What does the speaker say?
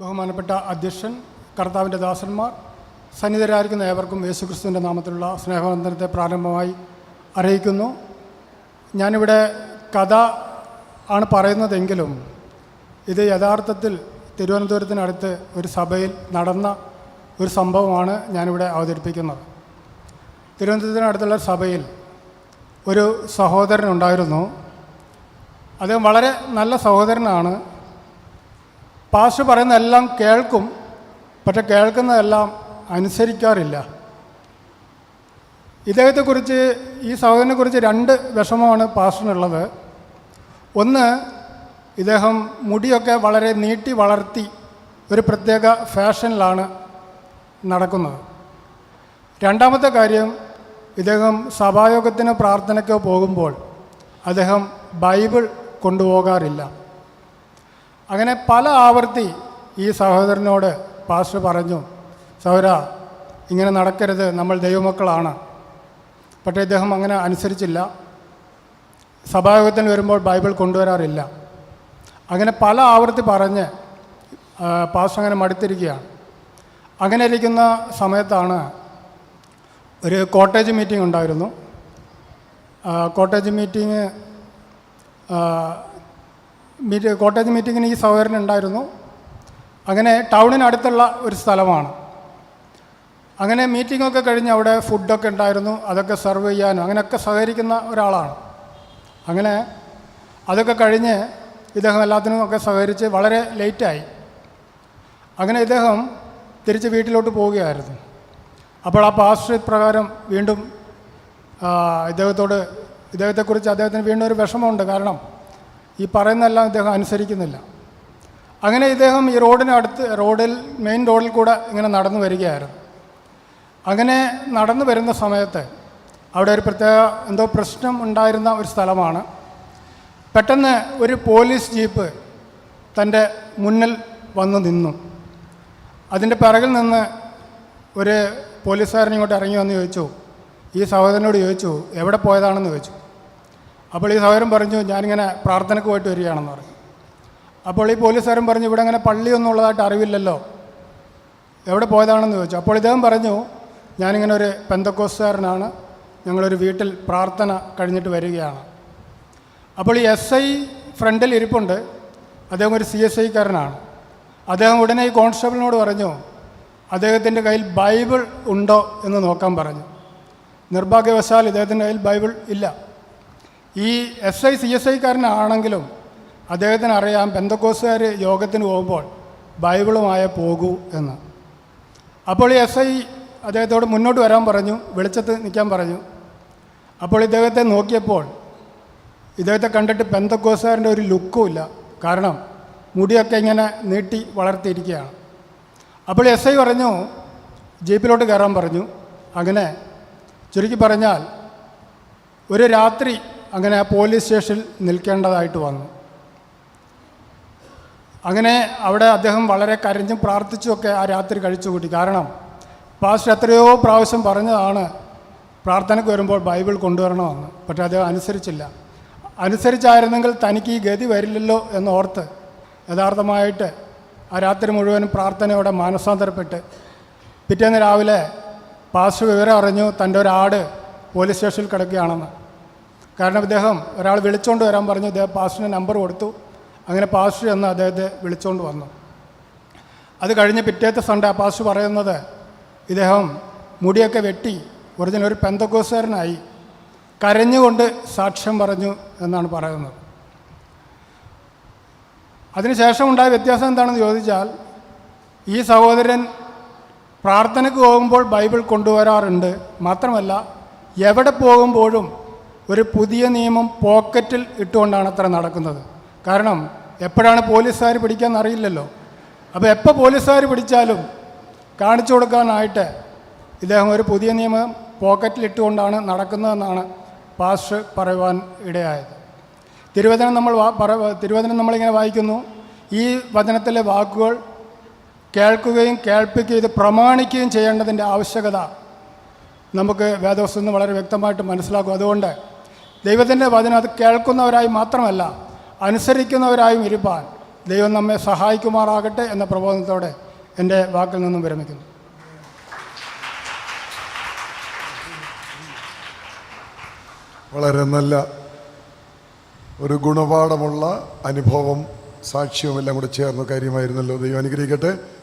ബഹുമാനപ്പെട്ട അധ്യക്ഷൻ കർത്താവിന്റെ ദാസന്മാർ സന്നിധരായിരിക്കുന്ന ഏവർക്കും യേശുക്രിസ്തുവിന്റെ നാമത്തിലുള്ള സ്നേഹവന്ദനത്തെ പ്രാരംഭമായി അറിയിക്കുന്നു. ഞാനിവിടെ കഥ ആണ് പറയുന്നതെങ്കിലും ഇത് യഥാർത്ഥത്തിൽ തിരുവനന്തപുരത്തിനടുത്ത് ഒരു സഭയിൽ നടന്ന ഒരു സംഭവമാണ് ഞാനിവിടെ അവതരിപ്പിക്കുന്നത്. തിരുവനന്തപുരത്തിനടുത്തുള്ള സഭയിൽ ഒരു സഹോദരനുണ്ടായിരുന്നു അദ്ദേഹം വളരെ നല്ല സഹോദരനാണ്. പാസ്റ്റർ പറയുന്ന എല്ലാം കേൾക്കും പക്ഷെ കേൾക്കുന്നതെല്ലാം അനുസരിക്കാറില്ല. ഇദ്ദേഹത്തെക്കുറിച്ച് ഈ സഹോദരനെക്കുറിച്ച് രണ്ട് വിഷമമാണ് പാസ്റ്ററിനുള്ളത്. ഒന്ന് ഇദ്ദേഹം മുടിയൊക്കെ വളരെ നീട്ടി വളർത്തി ഒരു പ്രത്യേക ഫാഷനിലാണ് നടക്കുന്നത്. രണ്ടാമത്തെ കാര്യം ഇദ്ദേഹം സഭായോഗത്തിന് പ്രാർത്ഥനയ്ക്കോ പോകുമ്പോൾ അദ്ദേഹം ബൈബിൾ കൊണ്ടുപോകാറില്ല. അങ്ങനെ പല ആവർത്തി ഈ സഹോദരനോട് പാസ്റ്റർ പറഞ്ഞു സഹോദര ഇങ്ങനെ നടക്കരുത് നമ്മൾ ദൈവമക്കളാണ്. പക്ഷേ ഇദ്ദേഹം അങ്ങനെ അനുസരിച്ചില്ല. സഭായോഗത്തിന് വരുമ്പോൾ ബൈബിൾ കൊണ്ടുവരാറില്ല. അങ്ങനെ പല ആവർത്തി പറഞ്ഞ് പാസ്റ്റർ അങ്ങനെ മടുത്തിരിക്കുകയാണ്. അങ്ങനെ ഇരിക്കുന്ന സമയത്താണ് ഒരു കോട്ടേജ് മീറ്റിംഗ് ഉണ്ടായിരുന്നു. കോട്ടേജ് മീറ്റിംഗ് മീറ്റ് കോട്ടേജ് മീറ്റിങ്ങിന് ഈ സഹോദരൻ ഉണ്ടായിരുന്നു. അങ്ങനെ ടൗണിനടുത്തുള്ള ഒരു സ്ഥലമാണ്. അങ്ങനെ മീറ്റിങ്ങൊക്കെ കഴിഞ്ഞ് അവിടെ ഫുഡൊക്കെ ഉണ്ടായിരുന്നു അതൊക്കെ സെർവ് ചെയ്യാനും അങ്ങനെയൊക്കെ സഹകരിക്കുന്ന ഒരാളാണ്. അങ്ങനെ അതൊക്കെ കഴിഞ്ഞ് ഇദ്ദേഹം എല്ലാത്തിനും ഒക്കെ സഹകരിച്ച് വളരെ ലേറ്റായി. അങ്ങനെ ഇദ്ദേഹം തിരിച്ച് വീട്ടിലോട്ട് പോവുകയായിരുന്നു. അപ്പോൾ ആ പാസ്റ്റ് പ്രകാരം വീണ്ടും ഇദ്ദേഹത്തോട് ഇദ്ദേഹത്തെക്കുറിച്ച് അദ്ദേഹത്തിന് വീണ്ടും ഒരു വിഷമമുണ്ട്. കാരണം ഈ പറയുന്നതെല്ലാം ഇദ്ദേഹം അനുസരിക്കുന്നില്ല. അങ്ങനെ ഇദ്ദേഹം ഈ റോഡിനടുത്ത് റോഡിൽ മെയിൻ റോഡിൽ കൂടെ ഇങ്ങനെ നടന്നു വരികയായിരുന്നു. അങ്ങനെ നടന്നു വരുന്ന സമയത്ത് അവിടെ ഒരു പ്രത്യേക എന്തോ പ്രശ്നം ഉണ്ടായിരുന്ന ഒരു സ്ഥലമാണ്. പെട്ടെന്ന് ഒരു പോലീസ് ജീപ്പ് തന്റെ മുന്നിൽ വന്ന് നിന്നു. അതിന്റെ പിറകിൽ നിന്ന് ഒരു പോലീസുകാരൻ ഇങ്ങോട്ട് ഇറങ്ങി വന്ന് ചോദിച്ചു ഈ സഹോദരനോട് ചോദിച്ചു എവിടെ പോയതാണെന്ന് ചോദിച്ചു. അപ്പോൾ ഈ സഹോദരൻ പറഞ്ഞു ഞാനിങ്ങനെ പ്രാർത്ഥനയ്ക്ക് പോയിട്ട് വരികയാണെന്ന് പറഞ്ഞു. അപ്പോൾ ഈ പോലീസുകാരൻ പറഞ്ഞു ഇവിടെ അങ്ങനെ പള്ളിയൊന്നും ഉള്ളതായിട്ട് അറിവില്ലല്ലോ. എവിടെ പോയതാണെന്ന് ചോദിച്ചു. അപ്പോൾ ഇദ്ദേഹം പറഞ്ഞു ഞാനിങ്ങനെ ഒരു പെന്തക്കോസുകാരനാണ് ഞങ്ങളൊരു വീട്ടിൽ പ്രാർത്ഥന കഴിഞ്ഞിട്ട് വരികയാണ്. അപ്പോൾ ഈ എസ് ഐ ഫ്രണ്ടിൽ ഇരിപ്പുണ്ട്. അദ്ദേഹം ഒരു സി എസ് ഐക്കാരനാണ്. അദ്ദേഹം ഉടനെ ഈ കോൺസ്റ്റബിളിനോട് പറഞ്ഞു അദ്ദേഹത്തിന്റെ കയ്യിൽ ബൈബിൾ ഉണ്ടോ? എന്ന് നോക്കാൻ പറഞ്ഞു. നിർഭാഗ്യവശാൽ ഇദ്ദേഹത്തിന്റെ കയ്യിൽ ബൈബിൾ ഇല്ല. ഈ എസ് ഐ സി എസ് ഐക്കാരനാണെങ്കിലും അദ്ദേഹത്തിന് അറിയാം ബന്ധക്കോസുകാർ യോഗത്തിന് പോകുമ്പോൾ ബൈബിളുമായ പോകൂ എന്ന്. അപ്പോൾ ഈ എസ് ഐ അദ്ദേഹത്തോട് മുന്നോട്ട് വരാൻ പറഞ്ഞു വെളിച്ചത്ത് നിൽക്കാൻ പറഞ്ഞു. അപ്പോൾ ഇദ്ദേഹത്തെ നോക്കിയപ്പോൾ ഇദ്ദേഹത്തെ കണ്ടിട്ട് പെന്തക്കോസുകാരന്റെ ഒരു ലുക്കും ഇല്ല. കാരണം മുടിയൊക്കെ ഇങ്ങനെ നീട്ടി വളർത്തിയിരിക്കുകയാണ്. അപ്പോൾ എസ് ഐ പറഞ്ഞു ജീപ്പിലോട്ട് കയറാൻ പറഞ്ഞു. അങ്ങനെ ചുരുക്കി പറഞ്ഞാൽ ഒരു രാത്രി അങ്ങനെ ആ പോലീസ് സ്റ്റേഷനിൽ നിൽക്കേണ്ടതായിട്ട് വന്നു. അങ്ങനെ അവിടെ അദ്ദേഹം വളരെ കരഞ്ഞും പ്രാർത്ഥിച്ചുമൊക്കെ ആ രാത്രി കഴിച്ചു കൂട്ടി. കാരണം പാസ്റ്റർ എത്രയോ പ്രാവശ്യം പറഞ്ഞതാണ് പ്രാർത്ഥനയ്ക്ക് വരുമ്പോൾ ബൈബിൾ കൊണ്ടുവരണമെന്ന്. പക്ഷേ അദ്ദേഹം അനുസരിച്ചില്ല. അനുസരിച്ചായിരുന്നെങ്കിൽ തനിക്ക് ഈ ഗതി വരില്ലല്ലോ എന്നോർത്ത് യഥാർത്ഥമായിട്ട് ആ രാത്രി മുഴുവനും പ്രാർത്ഥനയോടെ മാനസാന്തരപ്പെട്ട് പിറ്റേന്ന് രാവിലെ പാസ്റ്റർ വിവരം അറിഞ്ഞു തന്റെ ഒരാട് പോലീസ് സ്റ്റേഷനിൽ കിടക്കുകയാണെന്ന്. കാരണം അദ്ദേഹം ഒരാൾ വിളിച്ചുകൊണ്ട് വരാൻ പറഞ്ഞു. അദ്ദേഹം പാസ്റ്ററിന് നമ്പർ കൊടുത്തു. അങ്ങനെ പാസ്റ്റർ എന്ന് അദ്ദേഹത്തെ വിളിച്ചുകൊണ്ട് വന്നു. അത് കഴിഞ്ഞ് പിറ്റേത്തെ സൺഡേ ആ പാസ്റ്റർ പറയുന്നത് ഇദ്ദേഹം മുടിയൊക്കെ വെട്ടി ഒറിജിനൽ ഒരു പെന്തക്കോസുകാരനായി കരഞ്ഞുകൊണ്ട് സാക്ഷ്യം പറഞ്ഞു എന്നാണ് പറയുന്നത്. അതിനുശേഷം ഉണ്ടായ വ്യത്യാസം എന്താണെന്ന് ചോദിച്ചാൽ ഈ സഹോദരൻ പ്രാർത്ഥനയ്ക്ക് പോകുമ്പോൾ ബൈബിൾ കൊണ്ടുവരാറുണ്ട്. മാത്രമല്ല എവിടെ പോകുമ്പോഴും ഒരു പുതിയ നിയമം പോക്കറ്റിൽ ഇട്ടുകൊണ്ടാണ് അത്ര നടക്കുന്നത്. കാരണം എപ്പോഴാണ് പോലീസുകാർ പിടിക്കാൻ അറിയില്ലല്ലോ. അപ്പോൾ എപ്പോൾ പോലീസുകാർ പിടിച്ചാലും കാണിച്ചു കൊടുക്കാനായിട്ട് ഇദ്ദേഹം ഒരു പുതിയ നിയമം പോക്കറ്റിൽ പോക്കറ്റിലിട്ടുകൊണ്ടാണ് നടക്കുന്നതെന്നാണ് പാസ്റ്റ് പറയുവാൻ ഇടയായത്. തിരുവചനം നമ്മൾ തിരുവചനം നമ്മളിങ്ങനെ വായിക്കുന്നു. ഈ വചനത്തിലെ വാക്കുകൾ കേൾക്കുകയും കേൾപ്പിക്കുകയും ഇത് പ്രമാണിക്കുകയും ചെയ്യേണ്ടതിന്റെ ആവശ്യകത നമുക്ക് വേദവസ്തു നിന്ന് വളരെ വ്യക്തമായിട്ട് മനസ്സിലാക്കും അതുകൊണ്ട് ദൈവത്തിന്റെ വചനം കേൾക്കുന്നവരായി മാത്രമല്ല അനുസരിക്കുന്നവരായും ഇരുപ്പാൻ ദൈവം നമ്മെ സഹായിക്കുമാറാകട്ടെ എന്ന പ്രബോധനത്തോടെ എന്റെ വാക്കിൽ നിന്നും വിരമിക്കുന്നു. വളരെ നല്ല ഒരു ഗുണപാഠമുള്ള അനുഭവം സാക്ഷ്യവും എല്ലാം കൂടെ ചേർന്ന കാര്യമായിരുന്നല്ലോ. ദൈവം അനുഗ്രഹിക്കട്ടെ.